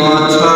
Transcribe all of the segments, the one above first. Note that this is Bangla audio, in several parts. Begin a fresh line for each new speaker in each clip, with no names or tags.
বছর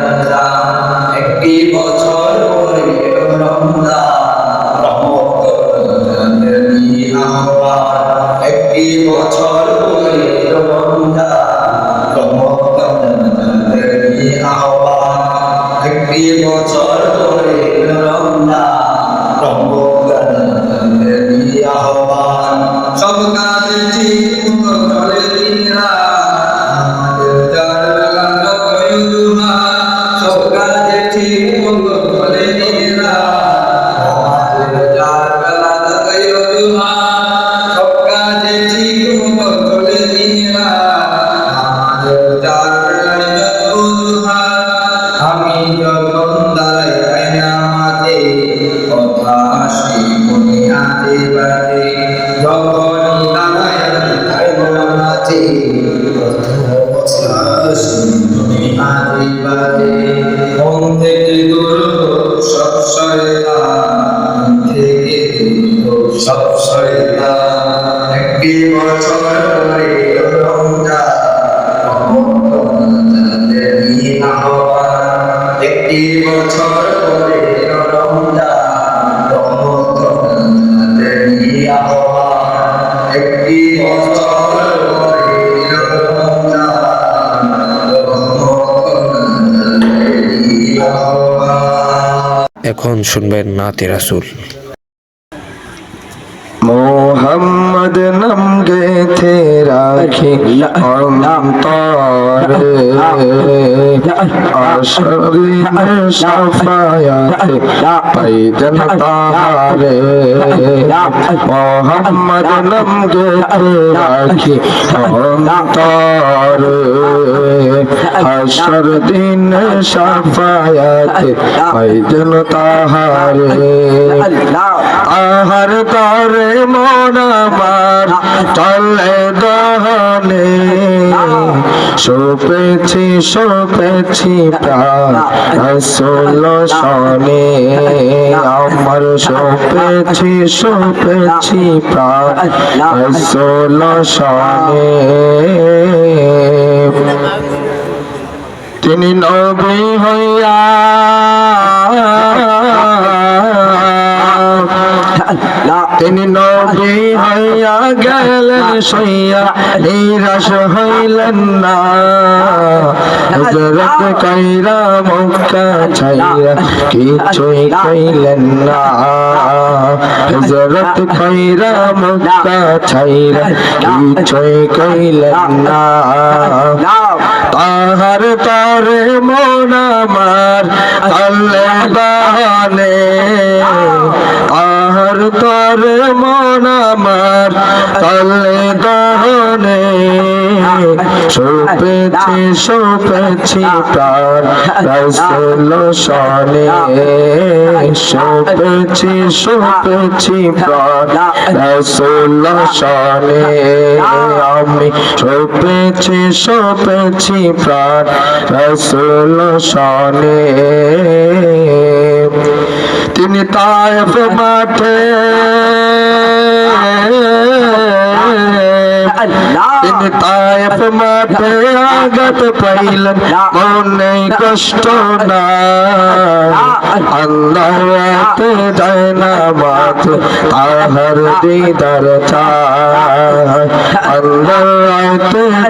একটি বছর বাজে মন থেকে দূর সব শয়তান থেকে দূর সব
এখন শুনবেন নাতে রাসুল।
মোহাম্মদ নাম গেথে রাখি অন্তরে। অশরীর সাফায়াত পাইতেন তাহারে মোহাম্মদ নাম গেথে রাখি অন্তরে হাসর দিন সাফায়াত পাইতেন তাহারে। আহার তরে মন আমার চলে দহনে। সোপেছি সোপেছি প্রাণ সনে আমার সোপেছি সোপেছি প্রাণ সনে তিনি নবী হইয়া তিনি নবী হইয়া গেলেন সইয়া, নিরাশ হইলেন না। হজরত মক্কা ছাইরা কিছুই কইলেন না। হজরত কাইরা মক্কা ছাইরা কিছুই কইলেন না। তাহার তরে মন আমার আল্লে বাহানে। তরে মন আমার আল্লে বাহানে সোপেছি সোপেছি প্রাণ রসল সনে সোপেছি সোপেছি প্রাণ রসল সনে আমি সোপেছি সোপেছি প্রাণ রসল সনে তিনি তায়েফ মাঠে তিনি তায়েফ মাঠে আঘাত পাইলেন মনে কষ্ট না আল্লাহ যায় না মাত তাহার দিদার চায় আল্লাহ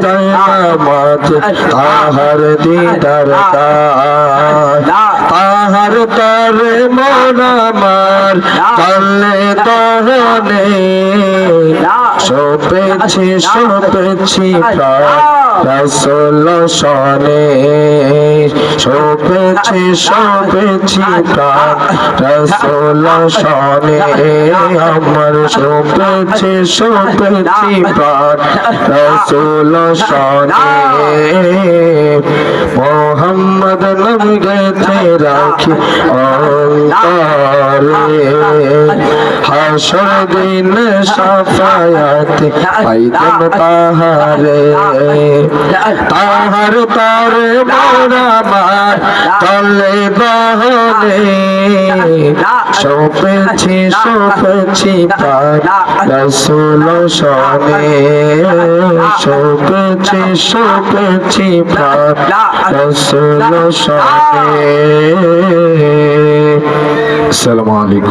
যায় না মাত তাহার দিদার চায় তাহার তরে মোরামার চলে দহনে সপেছি সপেছি রসল সনে সপেছি সপেছি রসল সনে আমার সপেছি সপেছি রসল সনে মোহাম্মদ নবী গেছে রাখি অন্তরে হাসর দিন সাফায়াতে পাইতেন তাহারে তাহার তারে মোরামার তলে দহনে সপেছি সপেছি রসুল সনে সপেছি সপেছি রসুল সনে আসসালামু আলাইকুম।